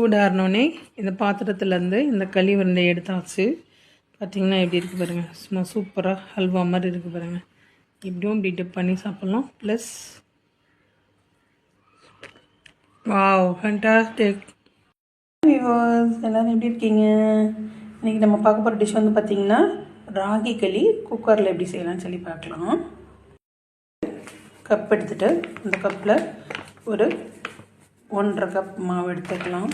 சூடாறினோடனே இந்த பாத்திரத்துலேருந்து இந்த களி உருண்டை எடுத்தாச்சு. பார்த்தீங்கன்னா எப்படி இருக்குது பாருங்கள் சும்மா சூப்பராக ஹல்வா மாதிரி இருக்குது பாருங்கள் இப்படியும் இப்படி டிப் பண்ணி சாப்பிட்லாம். ப்ளஸ் வாவ் ஃபண்டாஸ்டிக் வியூவர்ஸ் எல்லோரும் எப்படி இருக்கீங்க? இன்றைக்கி நம்ம பார்க்க போகிற டிஷ் வந்து பார்த்திங்கன்னா ராகி களி குக்கரில் எப்படி செய்யலாம்னு சொல்லி பார்க்கலாம். கப் எடுத்துகிட்டு அந்த கப்பில் ஒரு ஒன்றரை கப் மாவு எடுத்துக்கலாம்.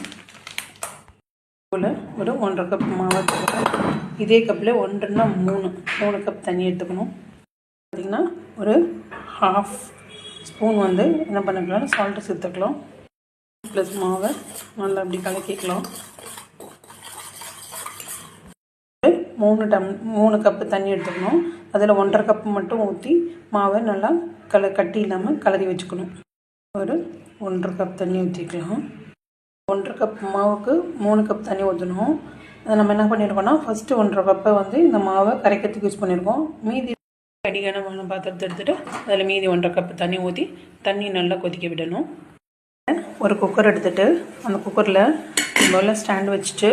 போல் ஒரு ஒன்றரை கப் மாவு எடுத்துக்கலாம். இதே கப்பில் ஒன்றுன்னா மூணு. மூணு கப் தண்ணி எடுத்துக்கணும். பார்த்திங்கன்னா ஒரு ஹாஃப் ஸ்பூன் வந்து என்ன பண்ணிக்கலாம்? சால்ட்டு சேர்த்துக்கலாம். ப்ளஸ் மாவை நல்லா அப்படி கலக்கிக்கலாம். மூணு டம் மூணு கப்பு தண்ணி எடுத்துக்கணும். அதில் ஒன்றரை கப்பு மட்டும் ஊற்றி மாவை நல்லா கல கட்டி இல்லாமல் கலரி வச்சுக்கணும். ஒரு ஒன்றரை கப் தண்ணி ஊற்றிக்கலாம் ஒன்றரை கப் மாவுக்கு மூணு கப் தண்ணி ஊற்றணும் அதை நம்ம என்ன பண்ணியிருக்கோம்னா ஃபஸ்ட்டு ஒன்றரை கப்பை வந்து இந்த மாவை கரைக்கிறதுக்கு யூஸ் பண்ணியிருக்கோம் மீதி அடிகனமான பாத்திரத்தை எடுத்துகிட்டு அதில் மீதி ஒன்றரை கப்பு தண்ணி ஊற்றி தண்ணி நல்லா கொதிக்க விடணும். ஒரு குக்கர் எடுத்துகிட்டு அந்த குக்கரில் முதல்ல ஸ்டாண்ட் வச்சுட்டு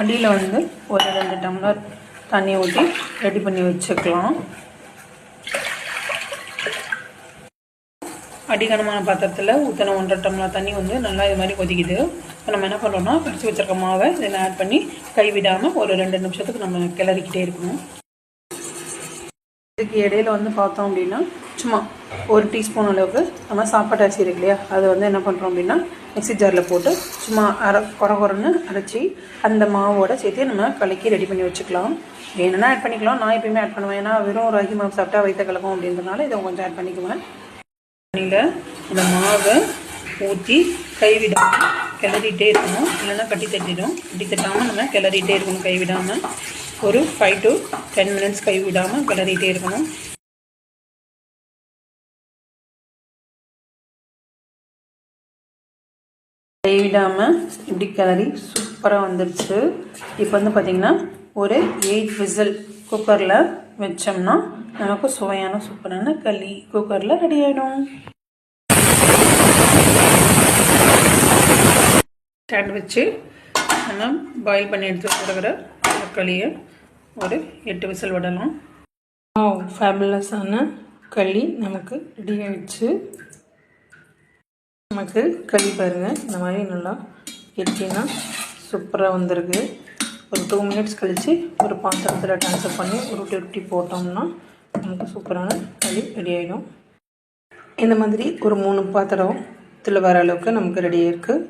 அடியில் வந்து ஒரு ரெண்டு டம்ளர் தண்ணி ஊற்றி ரெடி பண்ணி வச்சுக்கலாம். அடிகனமான பாத்திரத்தில் ஊற்றின ஒன்றரை டம்ளர் தண்ணி வந்து நல்லா இது மாதிரி கொதிக்குது. இப்போ நம்ம என்ன பண்ணுறோம்னா கடிச்சு வச்சிருக்க மாவை இதில் ஆட் பண்ணி கைவிடாமல் ஒரு ரெண்டு நிமிஷத்துக்கு நம்ம கிளறிக்கிட்டே இருக்கணும். இதுக்கு இடையில வந்து பார்த்தோம் அப்படின்னா சும்மா ஒரு டீஸ்பூன் அளவுக்கு நம்ம சாப்பாட்டு அரிசி இருக்கு இல்லையா? அதை வந்து என்ன பண்ணுறோம் அப்படின்னா மிக்சி ஜாரில் போட்டு சும்மா அரை குறை குறைன்னு அரைச்சி அந்த மாவோட சேர்த்து நம்ம கலக்கி ரெடி பண்ணி வச்சுக்கலாம். வேணும்னா ஆட் பண்ணிக்கலாம். நான் எப்பயுமே ஆட் பண்ணுவேன். ஏன்னா வெறும் ரகி மாவு சாப்பிட்டா வயிற்று கலக்கும் அப்படின்றதுனால இதை கொஞ்சம் ஆட் பண்ணிக்குவேன். தண்ணியில் இந்த மாவை ஊற்றி கைவிடாமல் கிளறிட்டே இருக்கணும். இல்லைன்னா கட்டி தட்டிடும். கட்டி தட்டாமல் நம்ம கிளறிட்டே இருக்கணும் கைவிடாமல் ஒரு ஃபைவ் டு டென் மினிட்ஸ் கைவிடாமல் கிளறிட்டே இருக்கணும். கைவிடாமல் இப்படி கிளறி சூப்பராக வந்துடுச்சு இப்போ வந்து பார்த்திங்கன்னா ஒரு எயிட் விசில் குக்கரில் வச்சோம்னா நமக்கு சுவையான சூப்பரான களி குக்கரில் ரெடி ஆகிடும் ஸ்டாண்ட் வச்சு நம்ம பாயில் பண்ணி எடுத்து வச்சுருக்கிற களியை ஒரு எட்டு விசில் விடலாம். ஃபேபுலஸான களி நமக்கு ரெடி ஆகிடுச்சு நமக்கு களி பாருங்கள் இந்த மாதிரி நல்லா கெட்டினா சூப்பராக வந்திருக்கு. ஒரு டூ மினிட்ஸ் கழித்து ஒரு பாத்திரத்தில் ட்ரான்ஸ்ஃபர் பண்ணி உருட்டி உருட்டி போட்டோம்னா நமக்கு சூப்பரான களி ரெடி ஆகிடும் இந்த மாதிரி ஒரு மூணு பாத்திரம் இதில் வர அளவுக்கு நமக்கு ரெடியாக இருக்குது